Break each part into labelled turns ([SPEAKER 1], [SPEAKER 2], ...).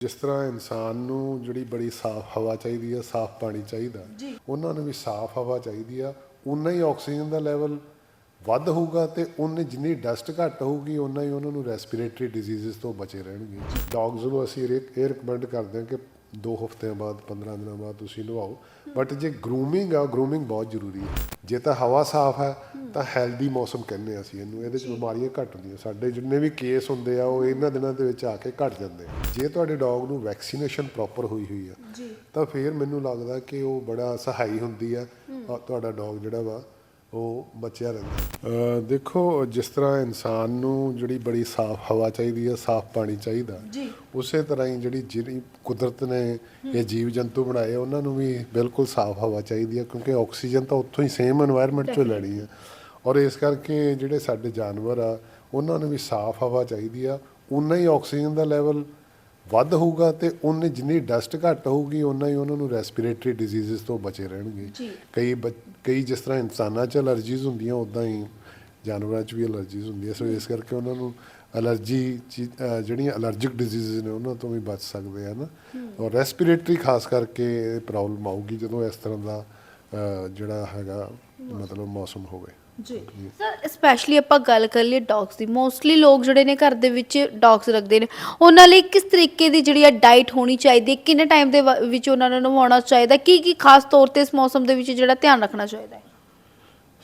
[SPEAKER 1] ਜਿਸ ਤਰ੍ਹਾਂ ਇਨਸਾਨ ਨੂੰ ਜਿਹੜੀ ਬੜੀ ਸਾਫ਼ ਹਵਾ ਚਾਹੀਦੀ ਆ ਸਾਫ਼ ਪਾਣੀ ਚਾਹੀਦਾ। ਉਹਨਾਂ ਨੂੰ ਵੀ ਸਾਫ਼ ਹਵਾ ਚਾਹੀਦੀ ਆ। ਉਨਾ ਹੀ ਆਕਸੀਜਨ ਦਾ ਲੈਵਲ ਵੱਧ ਹੋਊਗਾ ਤੇ ਉਨੇ ਜਿੰਨੀ ਡਸਟ ਘੱਟ ਹੋਊਗੀ ਉਨਾ ਹੀ ਉਹਨਾਂ ਨੂੰ ਰੈਸਪੀਰੇਟਰੀ ਡਿਜ਼ੀਜ਼ਸ ਤੋਂ ਬਚੇ ਰਹਿਣਗੇ। ਡੌਗਸ ਨੂੰ ਅਸੀਂ ਇਹ ਰეკਮੈਂਡ ਕਰਦੇ ਹਾਂ ਕਿ 2 ਹਫ਼ਤਿਆਂ ਬਾਅਦ 15 ਦਿਨਾਂ ਬਾਅਦ ਤੁਸੀਂ ਨਵਾਓ। ਬਟ ਜੇ ਗਰੂਮਿੰਗ ਆ ਗਰੂਮਿੰਗ ਬਹੁਤ ਜ਼ਰੂਰੀ ਹੈ ਜੇ ਤਾਂ ਹਵਾ ਸਾਫ਼ ਹੈ ਤਾਂ ਹੈਲਦੀ ਮੌਸਮ ਕਹਿੰਦੇ ਆ ਅਸੀਂ ਇਹਨੂੰ। ਇਹਦੇ ਚ ਬਿਮਾਰੀਆਂ ਘੱਟ ਹੁੰਦੀਆਂ। ਸਾਡੇ ਜਿੰਨੇ ਵੀ ਕੇਸ ਹੁੰਦੇ ਆ ਉਹ ਇਹਨਾਂ ਦਿਨਾਂ ਦੇ ਵਿੱਚ ਆ ਕੇ ਘਟ ਜਾਂਦੇ ਆ। ਜੇ ਤੁਹਾਡੇ ਡੌਗ ਨੂੰ ਵੈਕਸੀਨੇਸ਼ਨ ਪ੍ਰੋਪਰ ਹੋਈ ਹੋਈ ਆ
[SPEAKER 2] ਜੀ।
[SPEAKER 1] ਤਾਂ ਫਿਰ ਮੈਨੂੰ ਲੱਗਦਾ ਕਿ ਉਹ ਬੜਾ ਸਹਾਈ ਹੁੰਦੀ ਆ। ਤੁਹਾਡਾ ਡੌਗ ਜਿਹੜਾ ਵਾ ਉਹ ਬਚਿਆ ਰਹਿੰਦਾ। ਦੇਖੋ ਜਿਸ ਤਰ੍ਹਾਂ ਇਨਸਾਨ ਨੂੰ ਜਿਹੜੀ ਬੜੀ ਸਾਫ਼ ਹਵਾ ਚਾਹੀਦੀ ਹੈ ਸਾਫ਼ ਪਾਣੀ ਚਾਹੀਦਾ ਉਸੇ ਤਰ੍ਹਾਂ ਹੀ ਜਿਹੜੀ ਜਿਹੜੀ ਕੁਦਰਤ ਨੇ ਇਹ ਜੀਵ ਜੰਤੂ ਬਣਾਏ ਉਹਨਾਂ ਨੂੰ ਵੀ ਬਿਲਕੁਲ ਸਾਫ਼ ਹਵਾ ਚਾਹੀਦੀ ਹੈ ਕਿਉਂਕਿ ਆਕਸੀਜਨ ਤਾਂ ਉੱਥੋਂ ਹੀ ਸੇਮ এনवायरमेंट ਚੋਂ ਲੈਣੀ ਹੈ। ਔਰ ਇਸ ਕਰਕੇ ਜਿਹੜੇ ਸਾਡੇ ਜਾਨਵਰ ਆ ਉਹਨਾਂ ਨੂੰ ਵੀ ਸਾਫ਼ ਹਵਾ ਚਾਹੀਦੀ ਆ ਉਨਾ ਹੀ ਆਕਸੀਜਨ ਦਾ ਲੈਵਲ ਵੱਧ ਹੋਊਗਾ ਤੇ ਉਨੇ ਜਿੰਨੀ ਡਸਟ ਘੱਟ ਹੋਊਗੀ ਉਨਾ ਹੀ ਉਹਨਾਂ ਨੂੰ ਰੈਸਪੀਰੇਟਰੀ ਡਿਜ਼ੀਜ਼ਸ ਤੋਂ ਬਚੇ ਰਹਿਣਗੇ। ਕਈ ਕਈ ਜਿਸ ਤਰ੍ਹਾਂ ਇਨਸਾਨਾਂ 'ਚ ਅਲਰਜੀਜ਼ ਹੁੰਦੀਆਂ ਉਦਾਂ ਹੀ ਜਾਨਵਰਾਂ 'ਚ ਵੀ ਅਲਰਜੀਜ਼ ਹੁੰਦੀਆਂ। ਸੋ ਇਸ ਕਰਕੇ ਉਹਨਾਂ ਨੂੰ ਅਲਰਜੀ ਜਿਹੜੀਆਂ ਅਲਰਜਿਕ ਡਿਜ਼ੀਜ਼ਸ ਨੇ ਉਹਨਾਂ ਤੋਂ ਵੀ ਬਚ ਸਕਦੇ ਆ ਨਾ। ਔਰ ਰੈਸਪੀਰੇਟਰੀ ਖਾਸ ਕਰਕੇ ਪ੍ਰੋਬਲਮ ਆਊਗੀ ਜਦੋਂ ਇਸ ਤਰ੍ਹਾਂ ਦਾ ਜਿਹੜਾ ਹੈਗਾ ਮਤਲਬ ਮੌਸਮ ਹੋਵੇ।
[SPEAKER 2] ਜੀ। ਸਰ ਸਪੈਸ਼ਲੀ ਆਪਾਂ ਗੱਲ ਕਰ ਲਈਏ ਡੌਗਸ ਦੀ ਮੋਸਟਲੀ ਲੋਕ ਜਿਹੜੇ ਨੇ ਘਰ ਦੇ ਵਿੱਚ ਡੌਗਸ ਰੱਖਦੇ ਨੇ। ਉਹਨਾਂ ਲਈ ਕਿਸ ਤਰੀਕੇ ਦੀ ਜਿਹੜੀ ਆ ਡਾਈਟ ਹੋਣੀ ਚਾਹੀਦੀ ਹੈ? ਕਿੰਨੇ ਟਾਈਮ ਦੇ ਵ- ਵਿੱਚ ਉਹਨਾਂ ਨੂੰ ਨਵਾਉਣਾ ਚਾਹੀਦਾ? ਕੀ ਕੀ ਖਾਸ ਤੌਰ ਤੇ ਇਸ ਮੌਸਮ ਦੇ ਵਿੱਚ ਜਿਹੜਾ ਧਿਆਨ ਰੱਖਣਾ ਚਾਹੀਦਾ ਹੈ?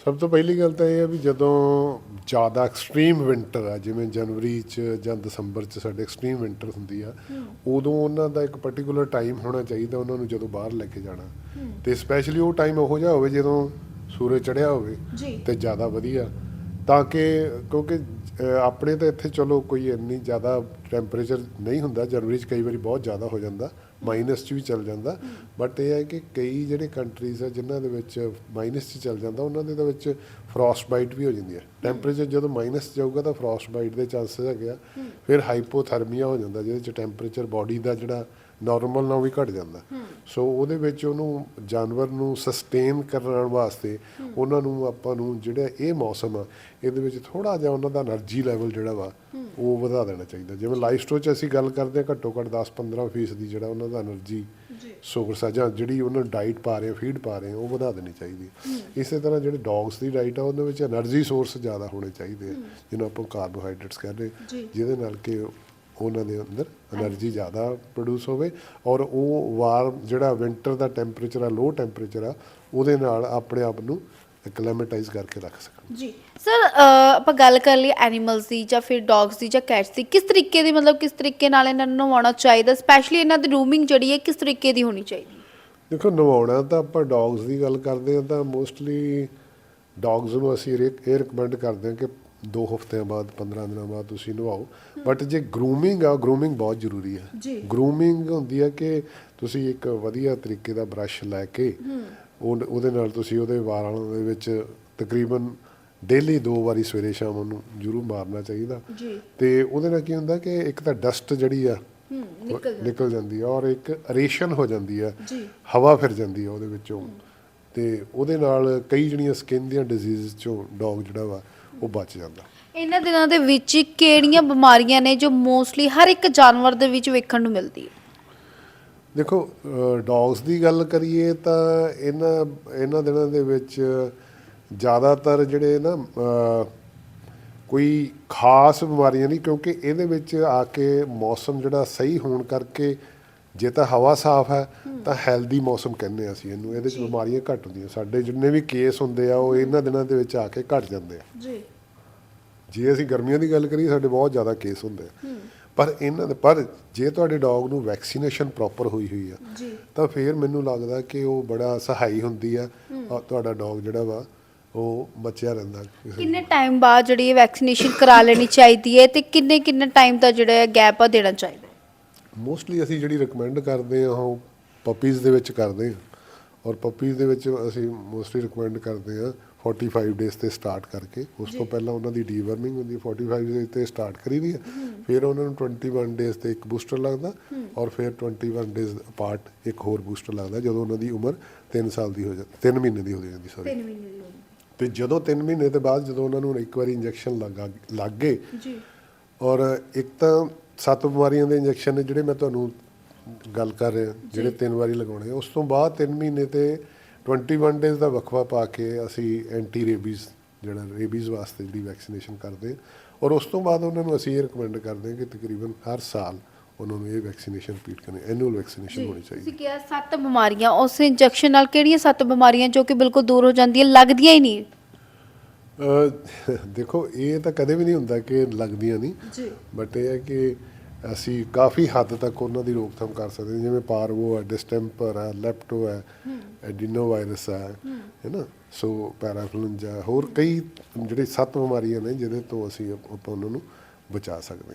[SPEAKER 1] ਸਭ ਤੋਂ ਪਹਿਲੀ ਗੱਲ ਤਾਂ ਇਹ ਹੈ ਵੀ ਜਦੋਂ ਜ਼ਿਆਦਾ ਐਕਸਟ੍ਰੀਮ ਵਿੰਟਰ ਆ ਜਿਵੇਂ ਜਨਵਰੀ ਚ ਜਾਂ ਦਸੰਬਰ ਚ ਸਾਡੇ ਐਕਸਟ੍ਰੀਮ ਵਿੰਟਰ ਹੁੰਦੀ ਆ ਉਦੋਂ ਉਹਨਾਂ ਦਾ ਇੱਕ ਪਾਰਟਿਕੂਲਰ ਟਾਈਮ ਹੋਣਾ ਚਾਹੀਦਾ ਉਹਨਾਂ ਨੂੰ ਜਦੋਂ ਬਾਹਰ ਲੈ ਕੇ ਜਾਣਾ। ਤੇ ਸਪੈਸ਼ਲੀ ਉਹ ਟਾਈਮ ਉਹੋ ਜਿਹਾ ਹੋਵੇ ਜਦੋਂ ਸੂਰਜ ਚੜ੍ਹਿਆ ਹੋਵੇ
[SPEAKER 2] ਜੀ।
[SPEAKER 1] ਤੇ ਜ਼ਿਆਦਾ ਵਧੀਆ। ਤਾਂ ਕਿ ਕਿਉਂਕਿ ਅਹ, ਆਪਣੇ ਤਾਂ ਇੱਥੇ ਚਲੋ ਕੋਈ ਇੰਨੀ ਜ਼ਿਆਦਾ ਟੈਂਪਰੇਚਰ ਨਹੀਂ ਹੁੰਦਾ ਜਨਵਰੀ 'ਚ ਕਈ ਵਾਰੀ ਬਹੁਤ ਜ਼ਿਆਦਾ ਹੋ ਜਾਂਦਾ ਮਾਈਨਸ 'ਚ ਵੀ ਚੱਲ ਜਾਂਦਾ। ਬਟ ਇਹ ਹੈ ਕਿ ਕਈ ਜਿਹੜੇ ਕੰਟਰੀਜ਼ ਆ ਜਿਨ੍ਹਾਂ ਦੇ ਵਿੱਚ ਮਾਈਨਸ 'ਚ ਚੱਲ ਜਾਂਦਾ ਉਹਨਾਂ ਦੇ ਤਾਂ ਵਿੱਚ ਫਰੋਸਟ ਬਾਈਟ ਵੀ ਹੋ ਜਾਂਦੀ ਹੈ। ਟੈਂਪਰੇਚਰ ਜਦੋਂ ਮਾਈਨਸ ਜਾਊਗਾ ਤਾਂ ਫਰੋਸਟ ਬਾਈਟ ਦੇ ਚਾਂਸਸ ਹੈਗੇ ਆ। ਫਿਰ ਹਾਈਪੋਥਰਮੀਆ ਹੋ ਜਾਂਦਾ ਜਿਹਦੇ 'ਚ ਟੈਂਪਰੇਚਰ ਬਾਡੀ ਦਾ ਜਿਹੜਾ ਨਾਰਮਲ ਨਾਲ ਵੀ ਘਟ ਜਾਂਦਾ। ਸੋ ਉਹਦੇ ਵਿੱਚ ਉਹਨੂੰ ਜਾਨਵਰ ਨੂੰ ਸਸਟੇਨ ਕਰਨ ਵਾਸਤੇ ਉਹਨਾਂ ਨੂੰ ਆਪਾਂ ਨੂੰ ਜਿਹੜਾ ਇਹ ਮੌਸਮ ਆ ਇਹਦੇ ਵਿੱਚ ਥੋੜਾ ਜਿਹਾ ਉਹਨਾਂ ਦਾ એનર્ਜੀ ਲੈਵਲ ਜਿਹੜਾ ਵਾ ਉਹ ਵਧਾ ਦੇਣਾ ਚਾਹੀਦਾ। ਜਿਵੇਂ ਲਾਈਫ ਸਟੋਰ 'ਚ ਅਸੀਂ ਗੱਲ ਕਰਦੇ ਹਾਂ ਘੱਟੋ ਘੱਟ 10-15 ਫੀਸਦੀ ਜਿਹੜਾ ਉਹਨਾਂ ਦਾ એનર્ਜੀ ਸੋਰਸ ਆ ਜਾਂ ਜਿਹੜੀ ਉਹਨਾਂ ਨੂੰ ਡਾਈਟ ਪਾ ਰਹੇ ਫੀਡ ਪਾ ਰਹੇ ਉਹ ਵਧਾ ਦੇਣੀ ਚਾਹੀਦੀ ਇਸੇ ਤਰ੍ਹਾਂ ਜਿਹੜੇ ਡੌਗਸ ਦੀ ਡਾਈਟ ਆ ਉਹਦੇ ਵਿੱਚ એનર્ਜੀ ਸੋਰਸ ਜ਼ਿਆਦਾ ਹੋਣੇ ਚਾਹੀਦੇ ਆ ਜਿਹਨੂੰ ਆਪਾਂ ਕਾਰਬੋਹਾਈਡਰੇਟਸ ਕਹਿੰਦੇ ਜਿਹਦੇ ਨਾਲ ਕਿ ਉਹਨਾਂ ਦੇ ਅੰਦਰ એનર્ਜੀ ਜ਼ਿਆਦਾ ਪ੍ਰੋਡਿਊਸ ਹੋਵੇ ਔਰ ਉਹ ਵਾਰ ਜਿਹੜਾ ਵਿంటర్ ਦਾ ਟੈਂਪਰੇਚਰ ਆ ਲੋ ਟੈਂਪਰੇਚਰ ਆ ਉਹਦੇ ਨਾਲ ਆਪਣੇ ਆਪ ਨੂੰ ਕਲੈਮਟਾਈਜ਼ ਕਰਕੇ ਰੱਖ ਸਕਣ।
[SPEAKER 2] ਜੀ। ਸਰ ਆਪਾਂ ਗੱਲ ਕਰ ਲਈ ਐਨੀਮਲਸ ਦੀ ਜਾਂ ਫਿਰ ਡੌਗਸ ਦੀ ਜਾਂ ਕੈਟਸ ਦੀ ਕਿਸ ਤਰੀਕੇ ਦੀ ਮਤਲਬ ਕਿਸ ਤਰੀਕੇ ਨਾਲ ਇਹਨਾਂ ਨੂੰ ਨਵਾਉਣਾ ਚਾਹੀਦਾ ਸਪੈਸ਼ਲੀ ਇਹਨਾਂ ਦੀ ਰੂਮਿੰਗ ਜਿਹੜੀ ਹੈ ਕਿਸ ਤਰੀਕੇ ਦੀ ਹੋਣੀ ਚਾਹੀਦੀ?
[SPEAKER 1] ਦੇਖੋ ਨਵਾਉਣਾ ਤਾਂ ਆਪਾਂ ਡੌਗਸ ਦੀ ਗੱਲ ਕਰਦੇ ਹਾਂ ਤਾਂ ਮੋਸਟਲੀ ਡੌਗਸ ਨੂੰ ਅਸੀਂ ਇਹ ਰਿਕਮੈਂਡ ਕਰਦੇ ਹਾਂ ਕਿ 2 ਹਫ਼ਤਿਆਂ ਬਾਅਦ 15 ਦਿਨਾਂ ਬਾਅਦ ਤੁਸੀਂ ਨਵਾਓ ਬਟ ਜੇ ਗਰੂਮਿੰਗ ਆ ਗਰੂਮਿੰਗ ਬਹੁਤ ਜ਼ਰੂਰੀ ਹੈ। ਗਰੂਮਿੰਗ ਹੁੰਦੀ ਹੈ ਕਿ ਤੁਸੀਂ ਇੱਕ ਵਧੀਆ ਤਰੀਕੇ ਦਾ ਬ੍ਰਸ਼ ਲੈ ਕੇ ਉਹ ਉਹਦੇ ਨਾਲ ਤੁਸੀਂ ਉਹਦੇ ਵਾਲਾਂ ਦੇ ਵਿੱਚ ਤਕਰੀਬਨ ਡੇਲੀ ਦੋ ਵਾਰੀ ਸਵੇਰੇ ਸ਼ਾਮ ਉਹਨੂੰ ਜ਼ਰੂਰ ਮਾਰਨਾ ਚਾਹੀਦਾ।
[SPEAKER 2] ਜੀ।
[SPEAKER 1] ਤੇ ਉਹਦੇ ਨਾਲ ਕੀ ਹੁੰਦਾ ਕਿ ਇੱਕ ਤਾਂ ਡਸਟ ਜਿਹੜੀ ਆ
[SPEAKER 2] ਨਿਕਲ ਜਾਂਦਾ।
[SPEAKER 1] ਹੈ ਔਰ ਇੱਕ ਰੇਸ਼ਨ ਹੋ ਜਾਂਦੀ ਹੈ
[SPEAKER 2] ਜੀ।
[SPEAKER 1] ਹਵਾ ਫਿਰ ਜਾਂਦੀ ਹੈ ਉਹਦੇ ਵਿੱਚੋਂ। ਤੇ ਉਹਦੇ ਨਾਲ ਕਈ ਜਿਹੜੀਆਂ ਸਕਿਨ ਦੀਆਂ ਡਿਜ਼ੀਜ਼ ਚੋਂ ਡੌਗ ਜਿਹੜਾ ਵਾ ਉਹ ਬਚ ਜਾਂਦਾ।
[SPEAKER 2] ਇਹਨਾਂ ਦਿਨਾਂ ਦੇ ਵਿੱਚ ਕਿਹੜੀਆਂ ਬਿਮਾਰੀਆਂ ਨੇ ਜੋ ਮੋਸਟਲੀ ਹਰ ਇੱਕ ਜਾਨਵਰ ਦੇ ਵਿੱਚ ਵੇਖਣ ਨੂੰ ਮਿਲਦੀ ਹੈ?
[SPEAKER 1] ਦੇਖੋ ਡੌਗਸ ਦੀ ਗੱਲ ਕਰੀਏ ਤਾਂ ਇਹਨਾਂ ਇਹਨਾਂ ਦਿਨਾਂ ਦੇ ਵਿੱਚ ਜ਼ਿਆਦਾਤਰ ਜਿਹੜੇ ਨਾ ਕੋਈ ਖਾਸ ਬਿਮਾਰੀਆਂ ਨਹੀਂ ਕਿਉਂਕਿ ਇਹਦੇ ਵਿੱਚ ਆ ਕੇ ਮੌਸਮ ਜਿਹੜਾ ਸਹੀ ਹੋਣ ਕਰਕੇ ਜੇ ਤਾਂ ਹਵਾ ਸਾਫ਼ ਹੈ ਤਾਂ ਹੈਲਦੀ ਮੌਸਮ ਕਹਿੰਦੇ ਆ ਅਸੀਂ ਇਹਨੂੰ। ਇਹਦੇ 'ਚ ਬਿਮਾਰੀਆਂ ਘੱਟ ਹੁੰਦੀਆਂ। ਸਾਡੇ ਜਿੰਨੇ ਵੀ ਕੇਸ ਹੁੰਦੇ ਆ ਉਹ ਇਹਨਾਂ ਦਿਨਾਂ ਦੇ ਵਿੱਚ ਆ ਕੇ ਘਟ ਜਾਂਦੇ ਆ।
[SPEAKER 2] ਜੀ।
[SPEAKER 1] ਜੇ ਅਸੀਂ ਗਰਮੀਆਂ ਦੀ ਗੱਲ ਕਰੀਏ ਸਾਡੇ ਬਹੁਤ ਜ਼ਿਆਦਾ ਕੇਸ ਹੁੰਦੇ ਆ। ਪਰ ਇਹਨਾਂ ਦੇ ਪਰ ਜੇ ਤੁਹਾਡੇ ਡੌਗ ਨੂੰ ਵੈਕਸੀਨੇਸ਼ਨ ਪ੍ਰੋਪਰ ਹੋਈ ਹੋਈ ਆ
[SPEAKER 2] ਜੀ।
[SPEAKER 1] ਤਾਂ ਫਿਰ ਮੈਨੂੰ ਲੱਗਦਾ ਕਿ ਉਹ ਬੜਾ ਸਹਾਈ ਹੁੰਦੀ ਆ। ਤੁਹਾਡਾ ਡੌਗ ਜਿਹੜਾ ਵਾ ਉਹ ਬਚਿਆ ਰਹਿੰਦਾ।
[SPEAKER 2] ਕਿੰਨੇ ਟਾਈਮ ਬਾਅਦ ਜਿਹੜੀ ਵੈਕਸੀਨੇਸ਼ਨ ਕਰਾ ਲੈਣੀ ਚਾਹੀਦੀ ਹੈ ਤੇ ਕਿੰਨੇ ਕਿੰਨੇ ਟਾਈਮ ਦਾ ਜਿਹੜਾ ਗੈਪ ਆ ਦੇਣਾ ਚਾਹੀਦਾ?
[SPEAKER 1] ਮੋਸਟਲੀ ਅਸੀਂ ਜਿਹੜੀ ਰეკਮੈਂਡ ਕਰਦੇ ਆ ਉਹ ਪਪੀਜ਼ ਦੇ ਵਿੱਚ ਕਰਦੇ ਆ ਔਰ ਪਪੀਜ਼ ਦੇ ਵਿੱਚ ਅਸੀਂ ਮੋਸਟਲੀ ਰეკਮੈਂਡ ਕਰਦੇ ਆ 45 ਡੇਸ ਤੇ ਸਟਾਰਟ ਕਰਕੇ। ਉਸ ਤੋਂ ਪਹਿਲਾਂ ਉਹਨਾਂ ਦੀ ਡੀਵਰਮਿੰਗ ਹੁੰਦੀ ਹੈ 45 ਡੇਸ ਤੇ ਸਟਾਰਟ ਕਰੀ ਵੀ ਹੈ। ਫਿਰ ਉਹਨਾਂ ਨੂੰ 21 ਡੇਸ ਤੇ ਇੱਕ ਬੂਸਟਰ ਲੱਗਦਾ ਔਰ ਫਿਰ 21 ਡੇਸ ਅਪਾਰਟ ਇੱਕ ਹੋਰ ਬੂਸਟਰ ਲੱਗਦਾ ਜਦੋਂ ਉਹਨਾਂ ਦੀ ਉਮਰ 3 ਸਾਲ ਦੀ ਹੋ ਜਾਂਦੀ 3 ਮਹੀਨੇ ਦੀ ਹੋ ਜਾਂਦੀ ਸੌਰੀ 3
[SPEAKER 2] ਮਹੀਨੇ ਦੀ
[SPEAKER 1] ਤੇ ਜਦੋਂ 3 ਮਹੀਨੇ ਦੇ ਬਾਅਦ ਜਦੋਂ ਉਹਨਾਂ ਨੂੰ ਇੱਕ ਵਾਰੀ ਇੰਜੈਕਸ਼ਨ ਲੱਗਾ ਲੱਗ ਗਏ
[SPEAKER 2] ਜੀ।
[SPEAKER 1] ਔਰ ਇੱਕ ਤਾਂ ਸੱਤ ਬਿਮਾਰੀਆਂ ਦੇ ਇੰਜੈਕਸ਼ਨ ਨੇ ਜਿਹੜੇ ਮੈਂ ਤੁਹਾਨੂੰ ਗੱਲ ਕਰ ਰਹੇ ਹਾਂ ਜਿਹੜੇ ਤਿੰਨ ਵਾਰੀ ਲਗਾਉਣੇ। ਉਸ ਤੋਂ ਬਾਅਦ 3 ਮਹੀਨੇ ਤੇ 21 ਡੇਜ਼ ਦਾ ਵਕਫਾ ਪਾ ਕੇ ਅਸੀਂ ਐਂਟੀ ਰੇਬੀਜ਼ ਜਿਹੜਾ ਰੇਬੀਜ਼ ਵਾਸਤੇ ਜਿਹੜੀ ਵੈਕਸੀਨੇਸ਼ਨ ਕਰਦੇ ਹਾਂ। ਔਰ ਉਸ ਤੋਂ ਬਾਅਦ ਉਹਨਾਂ ਨੂੰ ਅਸੀਂ ਇਹ ਰეკਮੈਂਡ ਕਰਦੇ ਹਾਂ ਕਿ ਤਕਰੀਬਨ ਹਰ ਸਾਲ ਉਹਨਾਂ ਨੂੰ ਇਹ ਵੈਕਸੀਨੇਸ਼ਨ ਰਿਪੀਟ ਕਰਨੀ ਐਨੂਅਲ ਵੈਕਸੀਨੇਸ਼ਨ ਹੋਣੀ ਚਾਹੀਦੀ।
[SPEAKER 2] ਤੁਸੀਂ ਕਿਹਾ ਸੱਤ ਬਿਮਾਰੀਆਂ ਉਸ ਇੰਜੈਕਸ਼ਨ ਨਾਲ ਕਿਹੜੀਆਂ ਸੱਤ ਬਿਮਾਰੀਆਂ ਜੋ ਕਿ ਬਿਲਕੁਲ ਦੂਰ ਹੋ ਜਾਂਦੀਆਂ ਲੱਗਦੀਆਂ ਹੀ ਨਹੀਂ?
[SPEAKER 1] ਦੇਖੋ ਇਹ ਤਾਂ ਕਦੇ ਵੀ ਨਹੀਂ ਹੁੰਦਾ ਕਿ ਲੱਗਦੀਆਂ ਨਹੀਂ।
[SPEAKER 2] ਜੀ।
[SPEAKER 1] ਬਟ ਇਹ ਹੈ ਕਿ ਅਸੀਂ ਕਾਫੀ ਹੱਦ ਤੱਕ ਉਹਨਾਂ ਦੀ ਰੋਕਥਾਮ ਕਰ ਸਕਦੇ ਹਾਂ। ਜਿਵੇਂ ਪਾਰਵੋ ਹੈ ਡਿਸਟੈਂਪਰ ਹੈ ਲੈਪਟੋ ਹੈ ਐਡੀਨੋ ਵਾਇਰਸ ਹੈ ਹੈ। ਨਾ? ਸੋ ਪੈਰਾਫਲੂੰਜਾ ਹੋਰ ਕਈ ਜਿਹੜੇ ਸੱਤ ਬਿਮਾਰੀਆਂ ਨੇ ਜਿਹਦੇ ਤੋਂ ਅਸੀਂ ਆਪ- ਆਪਾਂ ਉਹਨਾਂ ਨੂੰ ਬਚਾ ਸਕਦੇ ਹਾਂ।